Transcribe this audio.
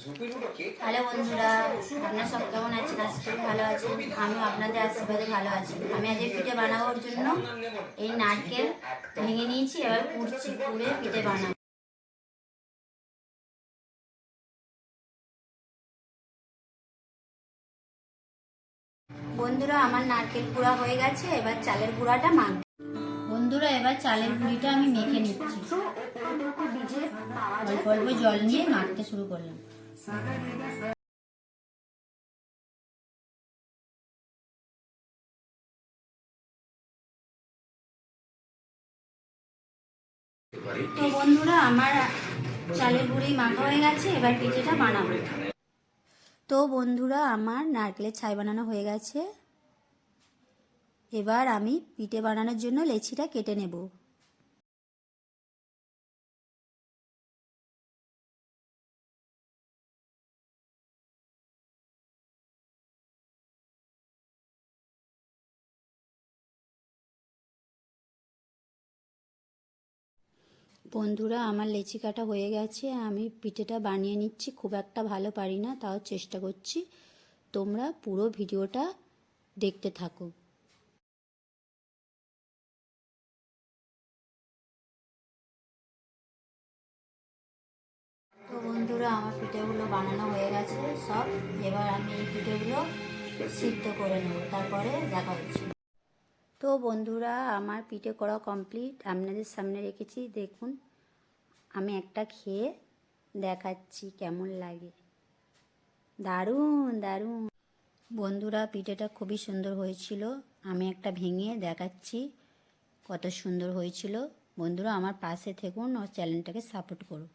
Hello বন্ধুরা, আপনারা সব কেমন আছেন? আশা করি ভালো আছেন। আমিও আপনাদের আশীর্বাদে ভালো আছি। আমি আজকে পিঠে বানাবার জন্য এই নারকেল ভেঙে নিয়েছি, এবার পুড়ছি পুড়ে পিঠে বানাবো। বন্ধুরা, আমার নারকেল গুঁড়া হয়ে গেছে, এবার চালের গুঁড়াটা মাখ বন্ধুরা, এবার চালের গুঁড়িটা আমি মেখে নিচ্ছি। অল্প অল্প জল নিয়ে মাখতে শুরু করলাম। তো বন্ধুরা, আমার চালের গুঁড়ি মাখা হয়ে গেছে, এবার পিঠেটা বানাবো। তো বন্ধুরা, আমার নারকেলের ছাই বানানো হয়ে গেছে। এবার আমি পিঠে বানানোর জন্য লেচিটা কেটে নেব। বন্ধুরা, আমার লেচি কাটা হয়ে গেছে, আমি পিঠেটা বানিয়ে নিচ্ছি, খুব একটা ভালো পারি না, তাও চেষ্টা করছি। তোমরা পুরো ভিডিওটা দেখতে থাকো। তো বন্ধুরা, আমার পিঠেগুলো বানানো হয়ে গেছে, সব। এবার আমি এই পিঠেগুলো সিদ্ধ করে নেব, তারপরে দেখা হচ্ছে। তো বন্ধুরা, আমার পিঠে করা কমপ্লিট আপনাদের সামনে রেখেছি। দেখুন, আমি একটা খেয়ে দেখাচ্ছি কেমন লাগে। দারুণ দারুণ। বন্ধুরা, পিঠেটা খুবই সুন্দর হয়েছিল। আমি একটা ভেঙে দেখাচ্ছি কত সুন্দর হয়েছিল। বন্ধুরা, আমার পাশে থেকুন ও চ্যানেলটাকে সাপোর্ট করো